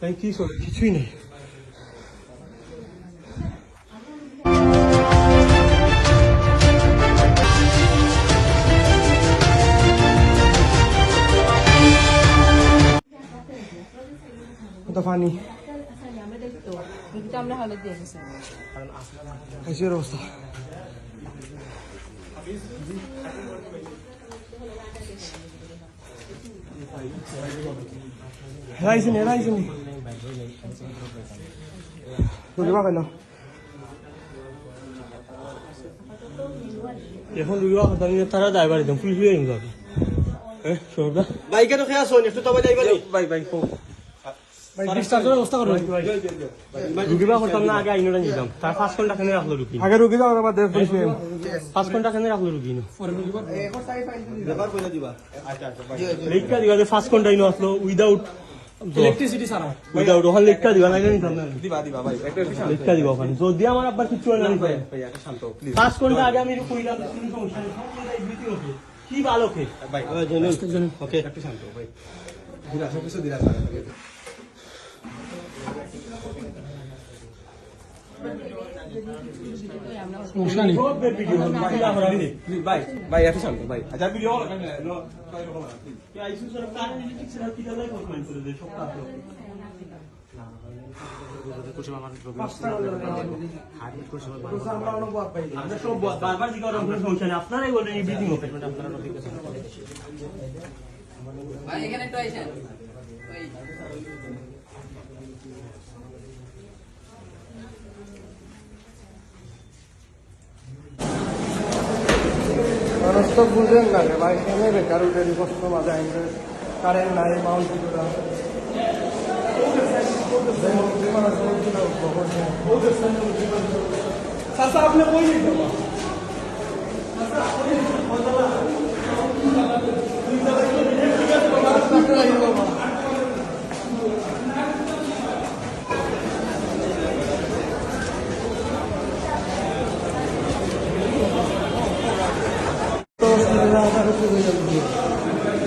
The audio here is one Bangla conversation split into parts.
তাই কি চলে কিছুই নেই পানি অবস্থা হেরাইছে নি রুগীবা কেন এখন রুগীবা কথা নিয়ে তারা ড্রাইভার একদম পুলিশ হয়ে যাবে হ্যাঁ সৌরভদা বাইকে তো খেয়া শোন একটু তবে যাইবা ভাই ভাই ডিসচার্জের ব্যবস্থা করো। রুগীবা করতাম না আগে আইনটা নিতাম তার পাঁচ ঘণ্টা খানে রাখল রুগী। আবার দেখ পুলিশ পাঁচ ঘণ্টা খানে রাখল রুগী। কইলা দিবা। লেখা দিবা যে ফার্স্ট ঘণ্টা ইনো আসলো উইদাউট ইলেকট্রিসিটি ছাড়া উইদাউট ওখানে লেখা দিবা না নিতাম দিবা দিবা ভাই একটা একটু দিবা। ওখানে। যদি আমার আব্বার কিছু হয় না নিতাম ভাই একটা শান্ত প্লিজ পাঁচ ঘণ্টা আগে আমি কইলাম কোনো সমস্যা নেই সব জায়গায় বিরতি কি ভালো কে ভাই ওকে। একটু শান্ত ভাই। দিলা সব কিছু দিলা সব ভিডিও ভাই ভাই একটু শান্ত ভাই। আচ্ছা আপনারাই বলেন ব্রিদিং হবে ভাই এখানে একটু আইসেন। তো বুঝেন না রে ভাই, কেন বেকার উঠে কষ্ট মাঝে আইনবে কারেন্ট নাই মাউন্ট কিছুটা চাচা আপনি বই নিতে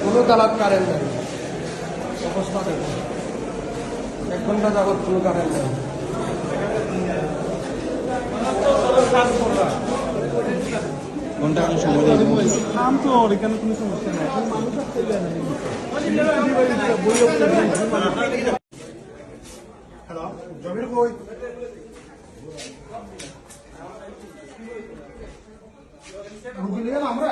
কোনো তালাক কারেন্ট নাই। অবস্থা দেখো এক ঘণ্টা যাবত কোনো কারেন্ট নাই। ঘণ্টা সময় কাম তো এখানে কোনো সমস্যা নাই। জমির কই আমরা?